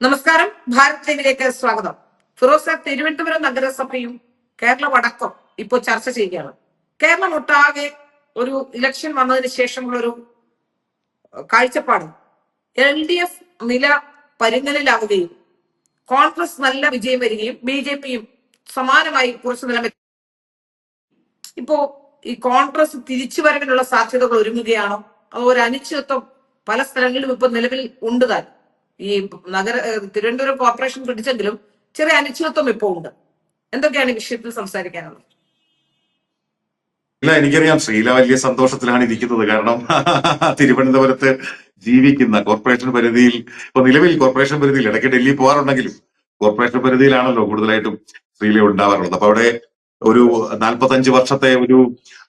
നമസ്കാരം. ഭാരത് ലൈവിലേക്ക് സ്വാഗതം. ഫിറോസ് തിരുവനന്തപുരം നഗരസഭയും കേരളം അടക്കം ഇപ്പോൾ ചർച്ച ചെയ്യുകയാണ്. കേരളം ഒട്ടാകെ ഒരു ഇലക്ഷൻ വന്നതിന് ശേഷമുള്ള ഒരു കാഴ്ചപ്പാട്. എൽ ഡി എഫ് നില പരുങ്ങലിലാവുകയും കോൺഗ്രസ് നല്ല വിജയം വരികയും ബി ജെ പിയും സമാനമായി കുറച്ച് നില ഇപ്പോ ഈ കോൺഗ്രസ് തിരിച്ചു വരവിനുള്ള സാധ്യതകൾ ഒരുങ്ങുകയാണോ. അതോ ഒരു അനിശ്ചിതത്വം പല സ്ഥലങ്ങളിലും ഇപ്പൊ നിലവിൽ ഉണ്ട് താൻ ഈ നഗര തിരുവനന്തപുരം കോർപ്പറേഷൻ പിടിച്ചെങ്കിലും ചെറിയ അനിശ്ചിതത്വം ഇപ്പോ ഉണ്ട് എന്തൊക്കെയാണ് ഈ വിഷയത്തിൽ സംസാരിക്കാനുള്ളത്? ഇല്ല എനിക്കറിയാം. ശ്രീല വലിയ സന്തോഷത്തിലാണ് ഇരിക്കുന്നത്. കാരണം തിരുവനന്തപുരത്ത് ജീവിക്കുന്ന കോർപ്പറേഷൻ പരിധിയിൽ ഇപ്പൊ നിലവിൽ കോർപ്പറേഷൻ പരിധിയിൽ ഇടയ്ക്ക് ഡൽഹി പോകാറുണ്ടെങ്കിലും കോർപ്പറേഷൻ പരിധിയിലാണല്ലോ കൂടുതലായിട്ടും ശ്രീല ഉണ്ടാവാറുള്ളത്. അപ്പൊ അവിടെ ഒരു നാൽപ്പത്തഞ്ച് വർഷത്തെ ഒരു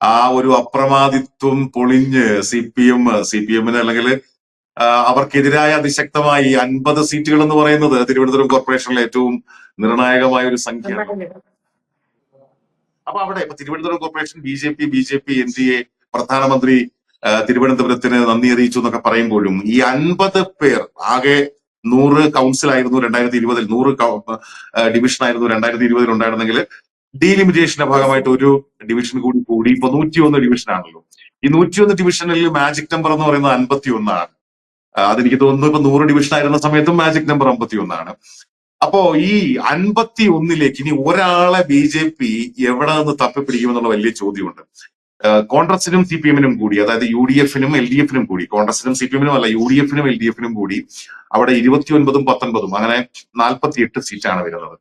ആ ഒരു അപ്രമാദിത്വം പൊളിഞ്ഞ് C P M C P എമ്മിന് അല്ലെങ്കിൽ അവർക്കെതിരായ അതിശക്തമായി അൻപത് സീറ്റുകൾ എന്ന് പറയുന്നത് തിരുവനന്തപുരം കോർപ്പറേഷനിലെ ഏറ്റവും നിർണായകമായ ഒരു സംഖ്യയാണ്. അപ്പൊ അവിടെ ഇപ്പൊ Thiruvananthapuram corporation B J P B J P N D A പ്രധാനമന്ത്രി തിരുവനന്തപുരത്തിന് നന്ദി അറിയിച്ചു എന്നൊക്കെ പറയുമ്പോഴും ഈ അൻപത് പേർ ആകെ നൂറ് കൗൺസിൽ ആയിരുന്നു രണ്ടായിരത്തി ഇരുപതിൽ നൂറ് ഡിവിഷൻ ആയിരുന്നു രണ്ടായിരത്തി ഇരുപതിൽ ഉണ്ടായിരുന്നെങ്കിൽ ഡീലിമിറ്റേഷന്റെ ഭാഗമായിട്ട് ഒരു ഡിവിഷൻ കൂടി കൂടി ഇപ്പൊ ഡിവിഷൻ ആണല്ലോ ഈ നൂറ്റിയൊന്ന് ഡിവിഷനിൽ മാജിക് നമ്പർ എന്ന് പറയുന്നത് അൻപത്തി ഒന്നാണ് അതെനിക്ക് തോന്നുന്നു ഇപ്പൊ നൂറ് ഡിവിഷൻ ആയിരുന്ന സമയത്തും മാജിക് നമ്പർ അമ്പത്തി ഒന്നാണ് അപ്പോ ഈ അൻപത്തി ഒന്നിലേക്ക് ഇനി ഒരാളെ ബി ജെ പി എവിടെ നിന്ന് തപ്പിപ്പിടിക്കുമെന്നുള്ള വലിയ ചോദ്യമുണ്ട്. കോൺഗ്രസിനും സി പി എമ്മിനും കൂടി അതായത് യു ഡി എഫിനും എൽ ഡി എഫിനും കൂടി കോൺഗ്രസിനും സി പി എമ്മിനും അല്ല യു ഡി എഫിനും എൽ ഡി എഫിനും കൂടി അവിടെ ഇരുപത്തി ഒൻപതും പത്തൊൻപതും അങ്ങനെ നാൽപ്പത്തി എട്ട് സീറ്റാണ് വരുന്നത്.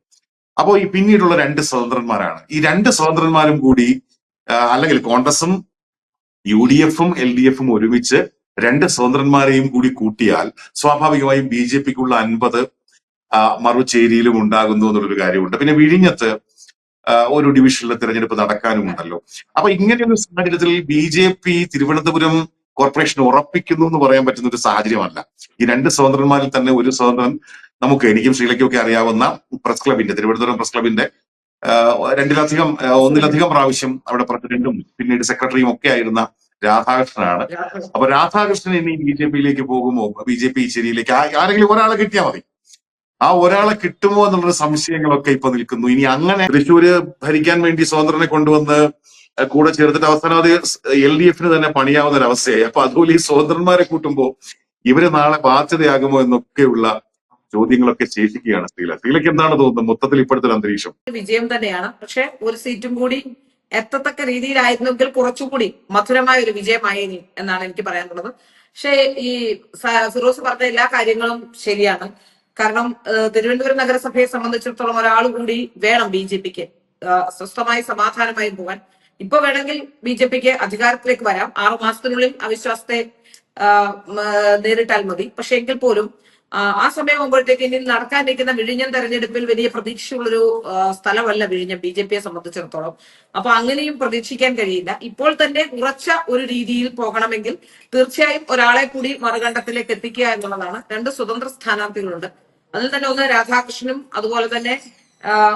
അപ്പോ ഈ പിന്നീടുള്ള രണ്ട് സ്വതന്ത്രന്മാരാണ്. ഈ രണ്ട് സ്വതന്ത്രന്മാരും കൂടി അല്ലെങ്കിൽ കോൺഗ്രസും യു ഡി എഫും എൽ ഡി എഫും ഒരുമിച്ച് രണ്ട് സ്വതന്ത്രന്മാരെയും കൂടി കൂട്ടിയാൽ സ്വാഭാവികമായും ബി ജെ പിക്കുള്ള അൻപത് മറുചേരിയിലും ഉണ്ടാകുന്നു എന്നുള്ളൊരു കാര്യമുണ്ട്. പിന്നെ വിഴിഞ്ഞത്ത് ഒരു ഡിവിഷനിലെ തിരഞ്ഞെടുപ്പ് നടക്കാനുമുണ്ടല്ലോ. അപ്പൊ ഇങ്ങനെയൊരു സാഹചര്യത്തിൽ B J P Thiruvananthapuram corporation ഉറപ്പിക്കുന്നു എന്ന് പറയാൻ പറ്റുന്ന ഒരു സാഹചര്യമല്ല. ഈ രണ്ട് സ്വതന്ത്രന്മാരിൽ തന്നെ ഒരു സ്വതന്ത്രൻ നമുക്ക് എനിക്കും ശ്രീലയ്ക്കും ഒക്കെ അറിയാവുന്ന പ്രസ് ക്ലബിന്റെ തിരുവനന്തപുരം പ്രസ് ക്ലബിന്റെ രണ്ടിലധികം ഒന്നിലധികം പ്രാവശ്യം അവിടെ പ്രസിഡന്റും പിന്നീട് സെക്രട്ടറിയും ഒക്കെ ആയിരുന്ന രാധാകൃഷ്ണനാണ്. അപ്പൊ രാധാകൃഷ്ണൻ ഇനി ബി ജെ പിയിലേക്ക് പോകുമോ? ബി ജെ പി ശരിയിലേക്ക് ആരെങ്കിലും ഒരാളെ കിട്ടിയാൽ മതി. ആ ഒരാളെ കിട്ടുമോ എന്നുള്ള സംശയങ്ങളൊക്കെ ഇപ്പൊ നിൽക്കുന്നു. ഇനി അങ്ങനെ തൃശ്ശൂര് ഭരിക്കാൻ വേണ്ടി സ്വതന്ത്രനെ കൊണ്ടുവന്ന് കൂടെ ചേർത്തിട്ട് അവസാനം അത് എൽ ഡി എഫിന് തന്നെ പണിയാവുന്ന ഒരു അവസ്ഥയായി അപ്പൊ അതുപോലെ ഈ സ്വതന്ത്രന്മാരെ കൂട്ടുമ്പോൾ ഇവർ നാളെ ബാധ്യതയാകുമോ എന്നൊക്കെയുള്ള ചോദ്യങ്ങളൊക്കെ ശേഷിക്കുകയാണ് സ്ത്രീല സ്ത്രീലയ്ക്ക് എന്താണ് തോന്നുന്നത്? മൊത്തത്തിൽ ഇപ്പോഴത്തെ അന്തരീക്ഷം. വിജയം തന്നെയാണ്. പക്ഷെ ഒരു സീറ്റും കൂടി എത്തത്തക്ക രീതിയിലായിരുന്നെങ്കിൽ കുറച്ചുകൂടി മധുരമായ ഒരു വിജയമായേനി എന്നാണ് എനിക്ക് പറയാനുള്ളത്. പക്ഷേ ഈ ഫിറോസ് പറഞ്ഞ എല്ലാ കാര്യങ്ങളും ശരിയാണ്. കാരണം തിരുവനന്തപുരം നഗരസഭയെ സംബന്ധിച്ചിടത്തോളം ഒരാൾ കൂടി വേണം ബി ജെ പിക്ക്. സ്വസ്ഥമായി സമാധാനമായി പോകാൻ ഇപ്പൊ വേണമെങ്കിൽ ബി ജെ പിക്ക് അധികാരത്തിലേക്ക് വരാം. ആറു മാസത്തിനുള്ളിൽ അവിശ്വാസത്തെ നേരിട്ടാൽ മതി. പക്ഷെ എങ്കിൽ പോലും ആ, സമയമാകുമ്പോഴത്തേക്ക് ഇനി നടക്കാനിരിക്കുന്ന വിഴിഞ്ഞം തെരഞ്ഞെടുപ്പിൽ വലിയ പ്രതീക്ഷയുള്ളൊരു സ്ഥലമല്ല വിഴിഞ്ഞം ബി ജെ പിയെ സംബന്ധിച്ചിടത്തോളം. അപ്പൊ അങ്ങനെയും പ്രതീക്ഷിക്കാൻ കഴിയില്ല. ഇപ്പോൾ തന്നെ ഉറച്ച ഒരു രീതിയിൽ പോകണമെങ്കിൽ തീർച്ചയായും ഒരാളെ കൂടി മറുകണ്ഠത്തിലേക്ക് എത്തിക്കുക എന്നുള്ളതാണ്. രണ്ട് സ്വതന്ത്ര സ്ഥാനാർത്ഥികളുണ്ട്. അതിൽ തന്നെ ഒന്ന് രാധാകൃഷ്ണനും അതുപോലെ തന്നെ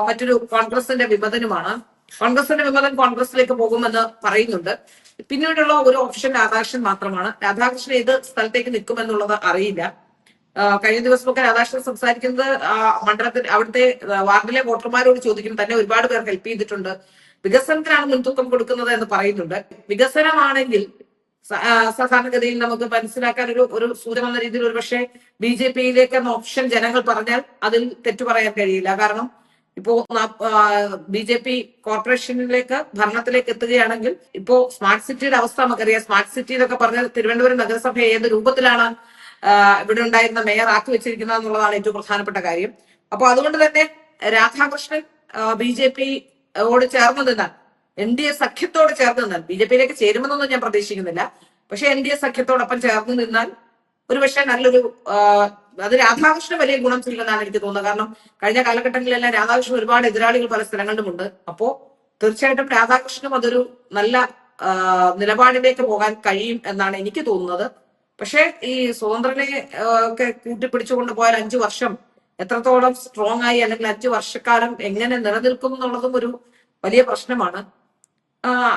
മറ്റൊരു കോൺഗ്രസിന്റെ വിമതനുമാണ്. കോൺഗ്രസിന്റെ വിമതൻ കോൺഗ്രസിലേക്ക് പോകുമെന്ന് പറയുന്നുണ്ട്. പിന്നീടുള്ള ഒരു ഓപ്ഷൻ രാധാകൃഷ്ണൻ മാത്രമാണ്. രാധാകൃഷ്ണൻ ഏത് സ്ഥലത്തേക്ക് നിൽക്കുമെന്നുള്ളത് അറിയില്ല. കഴിഞ്ഞ ദിവസമൊക്കെ രാധാകൃഷ്ണൻ സംസാരിക്കുന്നത് മണ്ഡലത്തിൽ അവിടുത്തെ വാർഡിലെ വോട്ടർമാരോട് ചോദിക്കും തന്നെ ഒരുപാട് പേർ ഹെൽപ്പ് ചെയ്തിട്ടുണ്ട്. വികസനത്തിനാണ് മുൻതൂക്കം കൊടുക്കുന്നത് എന്ന് പറയുന്നുണ്ട്. വികസനമാണെങ്കിൽ സാധാരണഗതിയിൽ നമുക്ക് മനസ്സിലാക്കാൻ ഒരു ഒരു സൂചന എന്ന രീതിയിൽ ഒരു പക്ഷേ ബി ജെ പിയിലേക്ക് എന്ന ഓപ്ഷൻ ജനങ്ങൾ പറഞ്ഞാൽ അതിൽ തെറ്റു പറയാൻ കഴിയില്ല. കാരണം ഇപ്പോ ബി ജെ പി കോർപ്പറേഷനിലേക്ക് ഭരണത്തിലേക്ക് എത്തുകയാണെങ്കിൽ ഇപ്പോ സ്മാർട്ട് സിറ്റിയുടെ അവസ്ഥ നമുക്കറിയാം. സ്മാർട്ട് സിറ്റി എന്നൊക്കെ പറഞ്ഞാൽ തിരുവനന്തപുരം നഗരസഭ ഏത് രൂപത്തിലാണ് ഇവിടെ ഉണ്ടായിരുന്ന മേയർ ആക്കി വെച്ചിരിക്കുന്നത് എന്നുള്ളതാണ് ഏറ്റവും പ്രധാനപ്പെട്ട കാര്യം. അപ്പോൾ അതുകൊണ്ട് തന്നെ രാധാകൃഷ്ണൻ ബി ജെ പിയോട് ചേർന്ന് നിന്നാൽ എൻ ഡി എ സഖ്യത്തോട് ചേർന്ന് നിന്നാൽ ബി ജെ പിയിലേക്ക് ചേരുമെന്നൊന്നും ഞാൻ പ്രതീക്ഷിക്കുന്നില്ല. പക്ഷെ എൻ ഡി എ സഖ്യത്തോടൊപ്പം ചേർന്ന് നിന്നാൽ ഒരുപക്ഷെ നല്ലൊരു അത് രാധാകൃഷ്ണന് വലിയ ഗുണം ചെയ്യുമെന്നാണ് എനിക്ക് തോന്നുന്നത്. കാരണം കഴിഞ്ഞ കാലഘട്ടങ്ങളിലെല്ലാം രാധാകൃഷ്ണൻ ഒരുപാട് എതിരാളികൾ പല സ്ഥലങ്ങളിലും ഉണ്ട്. അപ്പോ തീർച്ചയായിട്ടും രാധാകൃഷ്ണനും അതൊരു നല്ല നിലപാടിലേക്ക് പോകാൻ കഴിയും എന്നാണ് എനിക്ക് തോന്നുന്നത്. പക്ഷേ ഈ സ്വതന്ത്രനെ ഒക്കെ കൂട്ടിപ്പിടിച്ചുകൊണ്ട് പോയാൽ അഞ്ചു വർഷം എത്രത്തോളം സ്ട്രോങ് ആയി അല്ലെങ്കിൽ അഞ്ചു വർഷക്കാലം എങ്ങനെ നിലനിൽക്കും എന്നുള്ളതും ഒരു വലിയ പ്രശ്നമാണ്.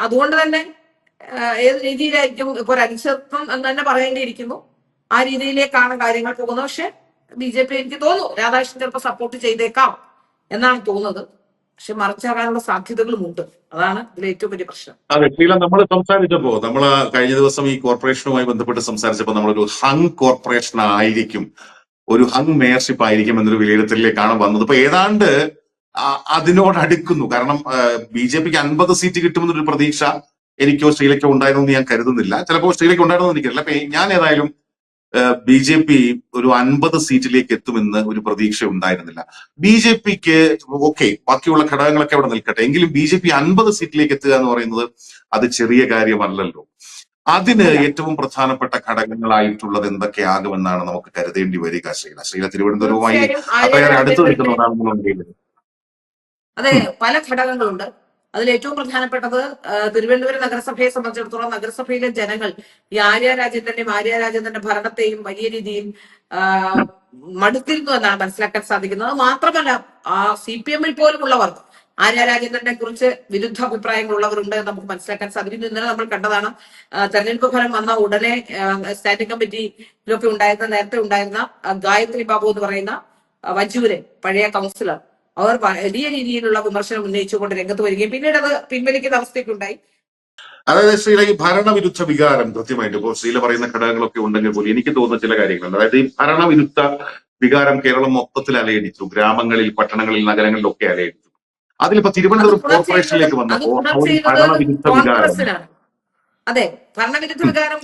അതുകൊണ്ട് തന്നെ ഏത് രീതിയിലായിരിക്കും ഇപ്പൊ ഒരു അനിശ്ചിതത്വം എന്ന് തന്നെ പറയേണ്ടിയിരിക്കുന്നു. ആ രീതിയിലേക്കാണ് കാര്യങ്ങൾ പോകുന്നത്. പക്ഷെ ബി ജെ പി എനിക്ക് തോന്നുന്നു രാധാകൃഷ്ണൻ ചിലപ്പോൾ സപ്പോർട്ട് ചെയ്തേക്കാം എന്നാണ് തോന്നുന്നത്. പക്ഷെ മറിച്ചാകാനുള്ള സാധ്യതകളുമുണ്ട്. അതാണ് ഇതിലെ ഏറ്റവും വലിയ പ്രശ്നം. അതെ ഷീല നമ്മൾ സംസാരിച്ചപ്പോ നമ്മൾ കഴിഞ്ഞ ദിവസം ഈ കോർപ്പറേഷനുമായി ബന്ധപ്പെട്ട് സംസാരിച്ചപ്പോൾ നമ്മളൊരു ഹങ് കോർപ്പറേഷൻ ആയിരിക്കും ഒരു ഹങ് മേയർഷിപ്പ് ആയിരിക്കും എന്നൊരു വിലയിരുത്തലിലേക്കാണ് വന്നത്. ഇപ്പൊ ഏതാണ്ട് അതിനോടടുക്കുന്നു. കാരണം ബി ജെ പിക്ക് അൻപത് സീറ്റ് കിട്ടുമെന്നൊരു പ്രതീക്ഷ എനിക്കോ ശ്രീലയ്ക്കോ ഉണ്ടായിരുന്നു ഞാൻ കരുതുന്നില്ല. ചിലപ്പോൾ ശ്രീലയ്ക്ക് ഉണ്ടായിരുന്നു എനിക്കറിയില്ല. അപ്പൊ ഞാൻ ഏതായാലും ബി ജെ പി ഒരു അൻപത് സീറ്റിലേക്ക് എത്തുമെന്ന് ഒരു പ്രതീക്ഷ ഉണ്ടായിരുന്നില്ല. ബി ജെ പിക്ക് ഓക്കെ ബാക്കിയുള്ള ഘടകങ്ങളൊക്കെ അവിടെ നിൽക്കട്ടെ. എങ്കിലും ബി ജെ പി അൻപത് സീറ്റിലേക്ക് എത്തുക എന്ന് പറയുന്നത് അത് ചെറിയ കാര്യമല്ലല്ലോ. അതിന് ഏറ്റവും പ്രധാനപ്പെട്ട ഘടകങ്ങളായിട്ടുള്ളത് എന്തൊക്കെയാകുമെന്നാണ് നമുക്ക് കരുതേണ്ടി വരിക ശ്രീല. ശ്രീല തിരുവനന്തപുരവുമായി അത്രയേറെ അടുത്ത് നിൽക്കുന്ന രാജേന്ദ്രന്റെ അതെ പല ഘടകങ്ങളുണ്ട്. അതിൽ ഏറ്റവും പ്രധാനപ്പെട്ടത് തിരുവനന്തപുരം നഗരസഭയെ സംബന്ധിച്ചിടത്തോളം നഗരസഭയിലെ ജനങ്ങൾ ഈ ആര്യ രാജേന്ദ്രന്റെയും ആര്യ ഭരണത്തെയും വലിയ രീതിയിൽ മടുത്തിരുന്നു എന്നാണ് മനസ്സിലാക്കാൻ സാധിക്കുന്നത്. മാത്രമല്ല ആ സി പി എമ്മിൽ പോലുമുള്ളവർ ആര്യ രാജേന്ദ്രനെ കുറിച്ച് വിരുദ്ധ എന്ന് നമുക്ക് മനസ്സിലാക്കാൻ സാധിക്കുന്നു. ഇന്നലെ നമ്മൾ കണ്ടതാണ് തെരഞ്ഞെടുപ്പ് ഫലം വന്ന ഉടനെ സ്റ്റാൻഡിംഗ് കമ്മിറ്റിയിലൊക്കെ ഉണ്ടായിരുന്ന നേരത്തെ ഉണ്ടായിരുന്ന ഗായത്രി ബാബു എന്ന് പറയുന്ന വജൂര് പഴയ കൗൺസിലർ. അവർ വലിയ രീതിയിലുള്ള വിമർശനം ഉന്നയിച്ചുകൊണ്ട് രംഗത്ത് വരികയും പിന്നീട് അത് പിൻവലിക്കുന്ന അവസ്ഥയ്ക്കുണ്ടായി അതായത് ശ്രീല ഈ ഭരണവിരുദ്ധ വികാരം കൃത്യമായിട്ട് ഇപ്പോൾ ശ്രീല പറയുന്ന ഘടകങ്ങളൊക്കെ ഉണ്ടെങ്കിൽ പോലും എനിക്ക് തോന്നുന്ന ചില കാര്യങ്ങളുണ്ട്. അതായത് ഈ ഭരണവിരുദ്ധ വികാരം കേരളം മൊത്തത്തിൽ അലയടിച്ചു. ഗ്രാമങ്ങളിൽ പട്ടണങ്ങളിൽ നഗരങ്ങളിലൊക്കെ അലയടിച്ചു. അതിലിപ്പോ അത് തിരുവനന്തപുരം കോർപ്പറേഷനിലേക്ക് വന്നപ്പോൾ വന്നപ്പോ ഭരണവിരുദ്ധ വികാരം അതെ ഭരണവിരുദ്ധ വികാരം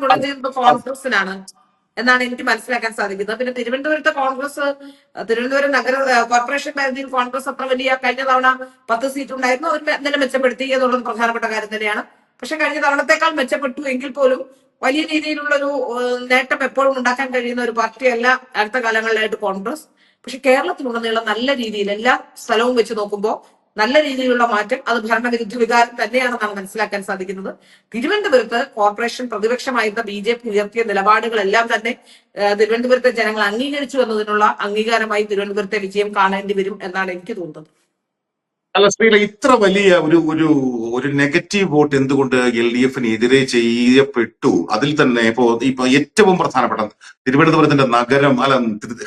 കോൺഗ്രസിനാണ് എന്നാണ് എനിക്ക് മനസ്സിലാക്കാൻ സാധിക്കുന്നത്. പിന്നെ തിരുവനന്തപുരത്തെ കോൺഗ്രസ് തിരുവനന്തപുരം നഗര കോർപ്പറേഷൻ പരിധിയിൽ കോൺഗ്രസ് അത്ര വലിയ കഴിഞ്ഞ തവണ പത്ത് സീറ്റ് ഉണ്ടായിരുന്നു. അവർ തന്നെ മെച്ചപ്പെടുത്തി എന്നുള്ളത് പ്രധാനപ്പെട്ട കാര്യം തന്നെയാണ്. പക്ഷെ കഴിഞ്ഞ തവണത്തെക്കാൾ മെച്ചപ്പെട്ടു എങ്കിൽ പോലും വലിയ രീതിയിലുള്ള ഒരു നേട്ടം എപ്പോഴും ഉണ്ടാക്കാൻ കഴിയുന്ന ഒരു പാർട്ടിയല്ല അടുത്ത കാലങ്ങളിലായിട്ട് കോൺഗ്രസ്. പക്ഷെ കേരളത്തിലുടനീളം നല്ല രീതിയിൽ എല്ലാ സ്ഥലവും വെച്ച് നോക്കുമ്പോൾ നല്ല രീതിയിലുള്ള മാറ്റം അത് ഭരണവിരുദ്ധ വികാരം തന്നെയാണെന്നാണ് മനസ്സിലാക്കാൻ സാധിക്കുന്നത്. തിരുവനന്തപുരത്ത് കോർപ്പറേഷൻ പ്രതിപക്ഷമായിരുന്ന ബി ജെ പി ഉയർത്തിയ നിലപാടുകളെല്ലാം തന്നെ തിരുവനന്തപുരത്തെ ജനങ്ങൾ അംഗീകരിച്ചു എന്നതിനുള്ള അംഗീകാരമായി തിരുവനന്തപുരത്തെ വിജയം കാണേണ്ടി വരും എന്നാണ് എനിക്ക് തോന്നുന്നത്. അല്ല ശ്രീല ഇത്ര വലിയ ഒരു ഒരു ഒരു നെഗറ്റീവ് വോട്ട് എന്തുകൊണ്ട് എൽ ഡി എഫിന് എതിരെ ചെയ്യപ്പെട്ടു? അതിൽ തന്നെ ഇപ്പോ ഇപ്പൊ ഏറ്റവും പ്രധാനപ്പെട്ട തിരുവനന്തപുരത്തിന്റെ നഗരം അല്ല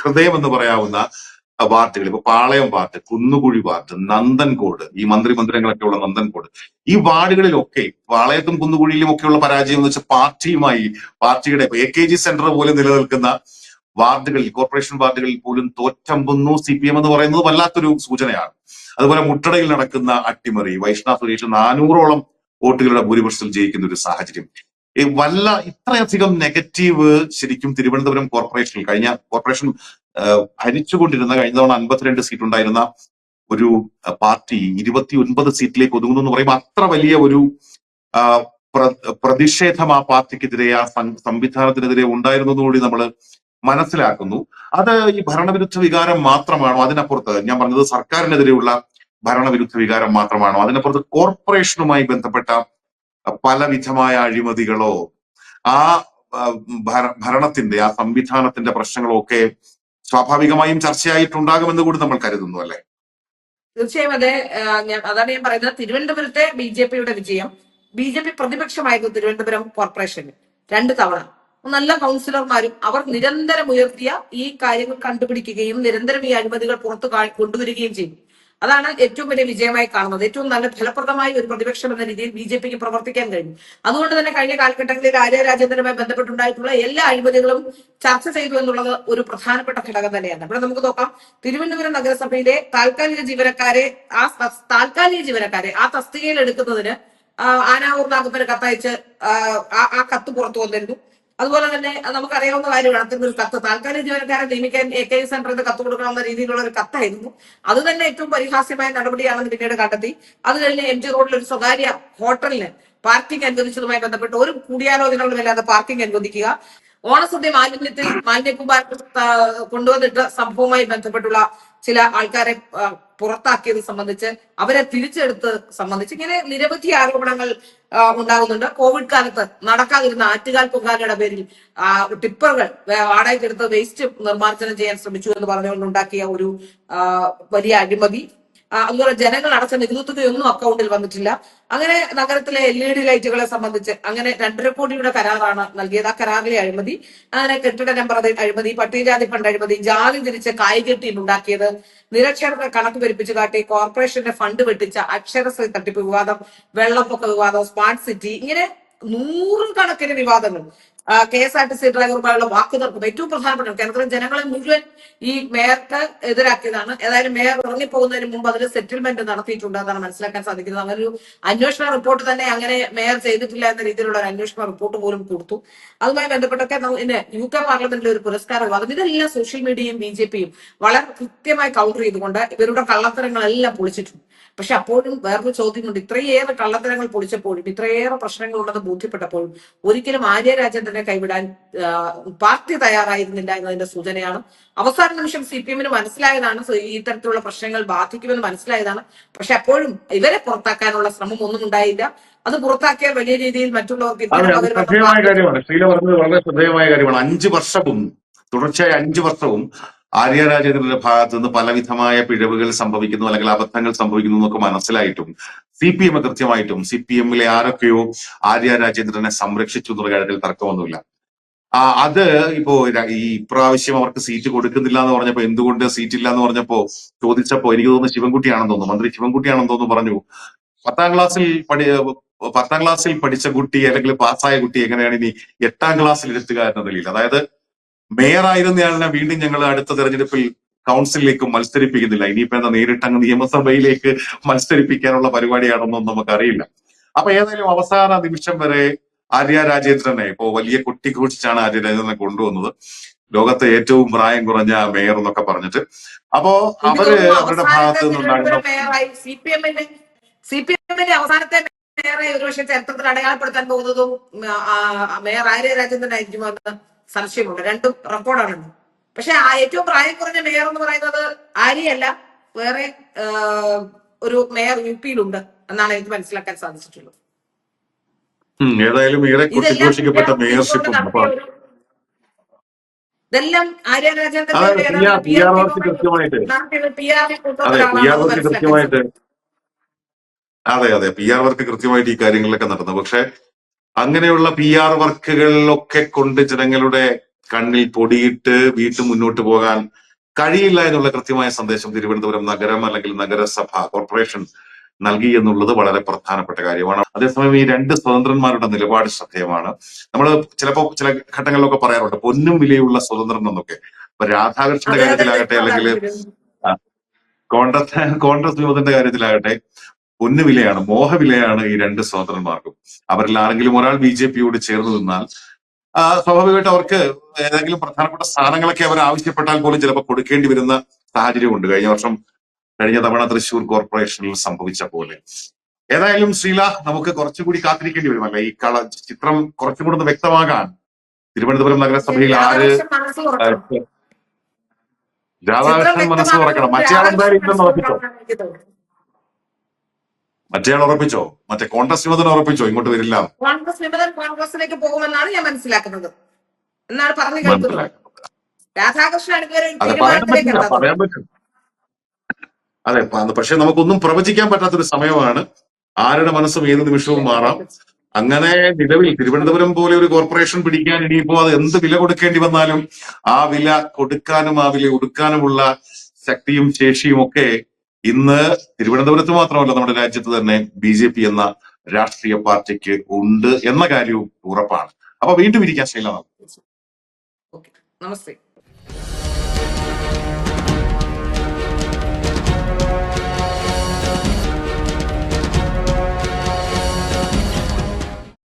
ഹൃദയം എന്ന് പറയാവുന്ന വാർഡുകൾ ഇപ്പൊ പാളയം വാർഡ് കുന്നുകുഴി വാർഡ് നന്ദൻകോട് ഈ മന്ത്രി മന്ദിരങ്ങളൊക്കെ ഉള്ള നന്ദൻകോട് ഈ വാർഡുകളിലൊക്കെ പാളയത്തും കുന്നുകുഴിയിലും ഒക്കെയുള്ള പരാജയം എന്ന് വെച്ചാൽ പാർട്ടിയുമായി പാർട്ടിയുടെ എ കെ ജി സെന്റർ പോലെ നിലനിൽക്കുന്ന വാർഡുകളിൽ കോർപ്പറേഷൻ വാർഡുകളിൽ പോലും തോറ്റമ്പുന്നു സി പി എം എന്ന് പറയുന്നത് വല്ലാത്തൊരു സൂചനയാണ്. അതുപോലെ മുട്ടടയിൽ നടക്കുന്ന അട്ടിമറി വൈഷ്ണവ് സുരേഷ് നാനൂറോളം വോട്ടുകളുടെ ഭൂരിപക്ഷത്തിൽ ജയിക്കുന്ന ഒരു സാഹചര്യം. വല്ല ഇത്രയധികം നെഗറ്റീവ് ശരിക്കും തിരുവനന്തപുരം കോർപ്പറേഷനിൽ കഴിഞ്ഞ കോർപ്പറേഷൻ ഭരിച്ചുകൊണ്ടിരുന്ന കഴിഞ്ഞ തവണ അൻപത്തിരണ്ട് സീറ്റ് ഉണ്ടായിരുന്ന ഒരു പാർട്ടി ഇരുപത്തി ഒൻപത് സീറ്റിലേക്ക് ഒതുങ്ങുന്നു എന്ന് പറയുമ്പോൾ അത്ര വലിയ ഒരു പ്രതിഷേധം ആ പാർട്ടിക്കെതിരെ ആ സംവിധാനത്തിനെതിരെ ഉണ്ടായിരുന്നതുകൂടി നമ്മൾ മനസ്സിലാക്കുന്നു. അത് ഈ ഭരണവിരുദ്ധ വികാരം മാത്രമാണോ? അതിനപ്പുറത്ത് ഞാൻ പറഞ്ഞത് സർക്കാരിനെതിരെയുള്ള ഭരണവിരുദ്ധ വികാരം മാത്രമാണോ? അതിനപ്പുറത്ത് കോർപ്പറേഷനുമായി ബന്ധപ്പെട്ട പല വിധമായ അഴിമതികളോ ആ ആ, ഭര- ഭരണത്തിന്റെ ആ സംവിധാനത്തിന്റെ പ്രശ്നങ്ങളോ ഒക്കെ സ്വാഭാവികമായും ചർച്ചയായിട്ടുണ്ടാകുമെന്ന് കൂടി നമ്മൾ കരുതുന്നു അല്ലെ? തീർച്ചയായും അതെ. അതാണ് ഞാൻ പറയുന്നത്. തിരുവനന്തപുരത്തെ ബി ജെ പിയുടെ വിജയം ബി ജെ പി പ്രതിപക്ഷമായിരുന്നു തിരുവനന്തപുരം കോർപ്പറേഷനിൽ രണ്ട് തവണ. നല്ല കൗൺസിലർമാരും അവർ നിരന്തരം ഉയർത്തിയ ഈ കാര്യങ്ങൾ കണ്ടുപിടിക്കുകയും നിരന്തരം ഈ അഴിമതികൾ പുറത്തു കൊണ്ടുവരികയും ചെയ്തു. അതാണ് ഏറ്റവും വലിയ വിജയമായി കാണുന്നത്. ഏറ്റവും നല്ല ഫലപ്രദമായ ഒരു പ്രതിപക്ഷം എന്ന രീതിയിൽ ബി ജെ പിക്ക് പ്രവർത്തിക്കാൻ കഴിഞ്ഞു. അതുകൊണ്ട് തന്നെ കഴിഞ്ഞ കാലഘട്ടങ്ങളിൽ ആര്യ രാജേന്ദ്രനുമായി ബന്ധപ്പെട്ടുണ്ടായിട്ടുള്ള എല്ലാ അഴിമതികളും ചർച്ച ചെയ്തു എന്നുള്ളത് ഒരു പ്രധാനപ്പെട്ട ഘടകം തന്നെയാണ്. ഇവിടെ നമുക്ക് നോക്കാം. തിരുവനന്തപുരം നഗരസഭയിലെ താൽക്കാലിക ജീവനക്കാരെ ആ താൽക്കാലിക ജീവനക്കാരെ ആ തസ്തികയിൽ എടുക്കുന്നതിന് ആനാവൂർ നാഗപ്പന് കത്തയച്ച് ആ കത്ത് പുറത്തു വന്നിരുന്നു. അതുപോലെ തന്നെ നമുക്കറിയാവുന്ന കാര്യമാണ്. അത്തരത്തിൽ ഒരു കത്ത് താൽക്കാലിക ജീവനക്കാരെ നിയമിക്കാൻ എ കെ സെന്ററിന് കത്ത് കൊടുക്കണമെന്ന രീതിയിലുള്ള ഒരു കത്തായിരുന്നു. അത് തന്നെ ഏറ്റവും പരിഹാസ്യമായ നടപടിയാണെന്ന് പിന്നീട് കണ്ടെത്തി. അത് കഴിഞ്ഞ് എം ജി റോഡിൽ ഒരു സ്വകാര്യ ഹോട്ടലിന് പാർക്കിംഗ് അനുവദിച്ചതുമായി ബന്ധപ്പെട്ട് ഒരു കൂടിയാലോചനകളുമില്ലാതെ പാർക്കിംഗ് അനുവദിക്കുക. ഓണസദ്യ മാലിന്യത്തിൽ മാലിന്യക്കുമ്പാർ കൊണ്ടുവന്നിട്ട് സംഭവവുമായി ബന്ധപ്പെട്ടുള്ള ചില ആൾക്കാരെ പുറത്താക്കിയത് സംബന്ധിച്ച് അവരെ തിരിച്ചെടുത്ത് സംബന്ധിച്ച് ഇങ്ങനെ നിരവധി ആരോപണങ്ങൾ ഉണ്ടാകുന്നുണ്ട്. കോവിഡ് കാലത്ത് നടക്കാതിരുന്ന ആറ്റുകാൽ പൊങ്കാലയുടെ പേരിൽ ടിപ്പറുകൾ വാടകയ്ക്കെടുത്ത് വേസ്റ്റ് നിർമ്മാർജനം ചെയ്യാൻ ശ്രമിച്ചു എന്ന് പറഞ്ഞുകൊണ്ട് ഉണ്ടാക്കിയ ഒരു വലിയ അഴിമതി. അതുപോലെ ജനങ്ങൾ അടച്ച നികുതിയൊന്നും അക്കൗണ്ടിൽ വന്നിട്ടില്ല. അങ്ങനെ നഗരത്തിലെ എൽ ഇ ഡി ലൈറ്റുകളെ സംബന്ധിച്ച് അങ്ങനെ രണ്ടര കോടിയുടെ കരാറാണ് നൽകിയത്. ആ കരാറിലെ അഴിമതി അങ്ങനെ കെട്ടിട നമ്പർ അഴിമതി പട്ടികജാതി ഫണ്ട് അഴിമതി ജാതി തിരിച്ച് കായിക ടീം ഉണ്ടാക്കിയത് നിരക്ഷരത്തെ കണക്ക് പെരുപ്പിച്ചു കാട്ടി കോർപ്പറേഷന്റെ ഫണ്ട് വെട്ടിച്ച അക്ഷരശ്രീ തട്ടിപ്പ് വിവാദം വെള്ളപ്പൊക്ക വിവാദം സ്മാർട്ട് സിറ്റി ഇങ്ങനെ നൂറുകണക്കിന് വിവാദങ്ങൾ. K S R T C ഡ്രൈവർമാരുടെ വാക്ക് തർക്കം. ഏറ്റവും പ്രധാനപ്പെട്ട കേരളത്തിലെ ജനങ്ങളെ മുഴുവൻ ഈ മേയർക്ക് എതിരാക്കിയതാണ്. ഏതായാലും മേയർ ഇറങ്ങിപ്പോകുന്നതിന് മുമ്പ് അതിൽ സെറ്റിൽമെന്റ് നടത്തിയിട്ടുണ്ട് എന്നാണ് മനസ്സിലാക്കാൻ സാധിക്കുന്നത്. അങ്ങനെ ഒരു അന്വേഷണ റിപ്പോർട്ട് തന്നെ അങ്ങനെ മേയർ ചെയ്തിട്ടില്ല എന്ന രീതിയിലുള്ള ഒരു അന്വേഷണ റിപ്പോർട്ട് പോലും കൊടുത്തു. അതുമായി ബന്ധപ്പെട്ടൊക്കെ പിന്നെ യു കെ പാർലമെന്റിൽ ഒരു പുരസ്കാര വിവാദം ഇതെല്ലാം സോഷ്യൽ മീഡിയയും ബി ജെ പിയും വളരെ കൃത്യമായി കൗണ്ടർ ചെയ്തുകൊണ്ട് ഇവരുടെ കള്ളത്തരങ്ങളെല്ലാം പൊളിച്ചിട്ടുണ്ട്. പക്ഷെ അപ്പോഴും വേറൊരു ചോദ്യമുണ്ട്. ഇത്രയേറെ കള്ളത്തരങ്ങൾ പൊളിച്ചപ്പോഴും ഇത്രയേറെ പ്രശ്നങ്ങൾ ഉണ്ടെന്ന് ബോധ്യപ്പെട്ടപ്പോഴും ഒരിക്കലും ആര്യ രാജേന്ദ്രനെ കൈവിടാൻ പാർട്ടി തയ്യാറായിരുന്നില്ല എന്നതിന്റെ സൂചനയാണ്. അവസാന നിമിഷം സി പി എമ്മിന് മനസ്സിലായതാണ്. ഇത്തരത്തിലുള്ള ഈ തരത്തിലുള്ള പ്രശ്നങ്ങൾ ബാധിക്കുമെന്ന് മനസ്സിലായതാണ്. പക്ഷെ അപ്പോഴും ഇവരെ പുറത്താക്കാനുള്ള ശ്രമം ഒന്നും ഉണ്ടായില്ല. അത് പുറത്താക്കിയാൽ വലിയ രീതിയിൽ മറ്റുള്ളവർക്ക് ശ്രീല പറഞ്ഞത് വളരെ ശ്രദ്ധേയമായ കാര്യമാണ്. അഞ്ചു വർഷവും തുടർച്ചയായ അഞ്ചു വർഷവും ആര്യ രാജേന്ദ്രന്റെ ഭാഗത്ത് നിന്ന് പലവിധമായ പിഴവുകൾ സംഭവിക്കുന്നു അല്ലെങ്കിൽ അബദ്ധങ്ങൾ സംഭവിക്കുന്നു എന്നൊക്കെ മനസ്സിലായിട്ടും സി പി എം കൃത്യമായിട്ടും സി പി എമ്മിലെ ആരൊക്കെയോ ആര്യ രാജേന്ദ്രനെ സംരക്ഷിച്ചു എന്നുള്ള കാര്യത്തിൽ തർക്കമൊന്നുമില്ല. ആ അത് ഇപ്പോ ഈ ഇപ്രാവശ്യം അവർക്ക് സീറ്റ് കൊടുക്കുന്നില്ല എന്ന് പറഞ്ഞപ്പോ എന്തുകൊണ്ട് സീറ്റ് ഇല്ല എന്ന് പറഞ്ഞപ്പോ ചോദിച്ചപ്പോ എനിക്ക് തോന്നുന്നു ശിവൻകുട്ടിയാണെന്ന് തോന്നുന്നു. മന്ത്രി ശിവൻകുട്ടിയാണെന്ന് തോന്നുന്നു പറഞ്ഞു. പത്താം ക്ലാസ്സിൽ പഠി പത്താം ക്ലാസ്സിൽ പഠിച്ച കുട്ടി അല്ലെങ്കിൽ പാസ്സായ കുട്ടി എങ്ങനെയാണ് ഇനി എട്ടാം ക്ലാസ്സിൽ എത്തുക എന്ന നിലയിൽ? അതായത് മേയർ ആയിരുന്നയാളിനെ വീണ്ടും ഞങ്ങൾ അടുത്ത തെരഞ്ഞെടുപ്പിൽ കൗൺസിലിലേക്ക് മത്സരിപ്പിക്കുന്നില്ല. ഇനിയിപ്പോ എന്താ നേരിട്ട് അങ്ങ് നിയമസഭയിലേക്ക് മത്സരിപ്പിക്കാനുള്ള പരിപാടിയാണെന്നൊന്നും നമുക്കറിയില്ല. അപ്പൊ ഏതായാലും അവസാന നിമിഷം വരെ ആര്യ രാജേന്ദ്രനെ ഇപ്പോ വലിയ കൊട്ടിഘോഷിച്ചാണ് ആര്യ രാജേന്ദ്രനെ കൊണ്ടുവന്നത്. ലോകത്തെ ഏറ്റവും പ്രായം കുറഞ്ഞ മേയർ എന്നൊക്കെ പറഞ്ഞിട്ട്. അപ്പോ അവർ അവരുടെ ഭാഗത്ത് നിന്നുണ്ടാകുന്ന സി പി എമ്മിന്റെ അവസാനത്തെ മേയറെ ഒരുപക്ഷെ ചരിത്രത്തിൽ അടയാളപ്പെടുത്താൻ പോകുന്നതും മേയർ ആര്യ രാജേന്ദ്രനായിരിക്കുമെന്ന് സംശയമുണ്ട്. രണ്ടും റെക്കോർഡാണ് പക്ഷെ ആ ഏറ്റവും പ്രായം കുറഞ്ഞ മേയർ എന്ന് പറയുന്നത് ആര്യല്ല വേറെ ഒരു മേയർ യു പിയിലുണ്ട് എന്നാണ് എനിക്ക് മനസ്സിലാക്കാൻ സാധിച്ചിട്ടുള്ളത്. ഏതായാലും ഇതെല്ലാം ആര്യ പി കൊണ്ടുവന്ന കൃത്യമായിട്ട്. അതെ അതെ പി ആർ വർക്ക് കൃത്യമായിട്ട് ഈ കാര്യങ്ങളിലൊക്കെ നടന്നു. പക്ഷെ അങ്ങനെയുള്ള പി ആർ വർക്കുകളിലൊക്കെ കൊണ്ട് ജനങ്ങളുടെ കണ്ണിൽ പൊടിയിട്ട് വീട്ടു മുന്നോട്ട് പോകാൻ കഴിയില്ല എന്നുള്ള കൃത്യമായ സന്ദേശം തിരുവനന്തപുരം നഗരം അല്ലെങ്കിൽ നഗരസഭ കോർപ്പറേഷൻ നൽകി എന്നുള്ളത് വളരെ പ്രധാനപ്പെട്ട കാര്യമാണ്. അതേസമയം ഈ രണ്ട് സ്വതന്ത്രന്മാരുടെ നിലപാട് ശ്രദ്ധേയമാണ്. നമ്മൾ ചിലപ്പോ ചില ഘട്ടങ്ങളിലൊക്കെ പറയാറുണ്ട് പൊന്നും വിലയുള്ള സ്വതന്ത്രൻ എന്നൊക്കെ. ഇപ്പൊ രാധാകൃഷ്ണന്റെ കാര്യത്തിലാകട്ടെ അല്ലെങ്കിൽ കോൺഗ്രസ് കോൺഗ്രസ് വിമതന്റെ കാര്യത്തിലാകട്ടെ പൊന്നു വിലയാണ് മോഹവിലയാണ് ഈ രണ്ട് സ്വതന്ത്രന്മാർക്കും. അവരിൽ ആരെങ്കിലും ഒരാൾ ബി ജെ പിയോട് ചേർന്ന് നിന്നാൽ സ്വാഭാവികമായിട്ട് അവർക്ക് ഏതെങ്കിലും പ്രധാനപ്പെട്ട സ്ഥാനങ്ങളൊക്കെ അവർ ആവശ്യപ്പെട്ടാൽ പോലും ചിലപ്പോൾ കൊടുക്കേണ്ടി വരുന്ന സാഹചര്യമുണ്ട്. കഴിഞ്ഞ വർഷം കഴിഞ്ഞ തവണ തൃശൂർ കോർപ്പറേഷനിൽ സംഭവിച്ച പോലെ. ഏതായാലും ശ്രീല നമുക്ക് കുറച്ചുകൂടി കാത്തിരിക്കേണ്ടി വരും. അല്ലെ? ഈ കള ചിത്രം കുറച്ചും കൂടി ഒന്ന് വ്യക്തമാകാൻ. തിരുവനന്തപുരം നഗരസഭയിൽ ആര്? രാധാകൃഷ്ണൻ മനസ്സ് തുറക്കണം. മറ്റേ ആളെന്തായാലും ഇല്ലെന്ന് ഉറപ്പിച്ചോ മറ്റേ ഉറപ്പിച്ചോ? മറ്റേ കോൺഗ്രസ് വിമതനെ ഉറപ്പിച്ചോ? ഇങ്ങോട്ട് വരില്ല. കോൺഗ്രസ് വിമതൻ കോൺഗ്രസിലേക്ക് പോകുമെന്നാണ് ഞാൻ മനസ്സിലാക്കുന്നത്. എന്നാണ് പറഞ്ഞു കേൾക്കുന്നത് രാധാകൃഷ്ണൻ പറയാൻ പറ്റും. അതെ പക്ഷെ നമുക്കൊന്നും പ്രവചിക്കാൻ പറ്റാത്തൊരു സമയമാണ്. ആരുടെ മനസ്സും ഏത് നിമിഷവും മാറാം. അങ്ങനെ നിലവിൽ തിരുവനന്തപുരം പോലെ ഒരു കോർപ്പറേഷൻ പിടിക്കാൻ ഇനിയിപ്പോ അത് എന്ത് വില കൊടുക്കേണ്ടി വന്നാലും ആ വില കൊടുക്കാനും ആ വില ഒടുക്കാനുമുള്ള ശക്തിയും ശേഷിയും ഒക്കെ ഇന്ന് തിരുവനന്തപുരത്ത് മാത്രമല്ല നമ്മുടെ രാജ്യത്ത് തന്നെ ബി ജെ പി എന്ന രാഷ്ട്രീയ പാർട്ടിക്ക് ഉണ്ട് എന്ന കാര്യവും ഉറപ്പാണ്. അപ്പൊ വീണ്ടും ഇരിക്കാൻ ശൈല നമസ്തേ.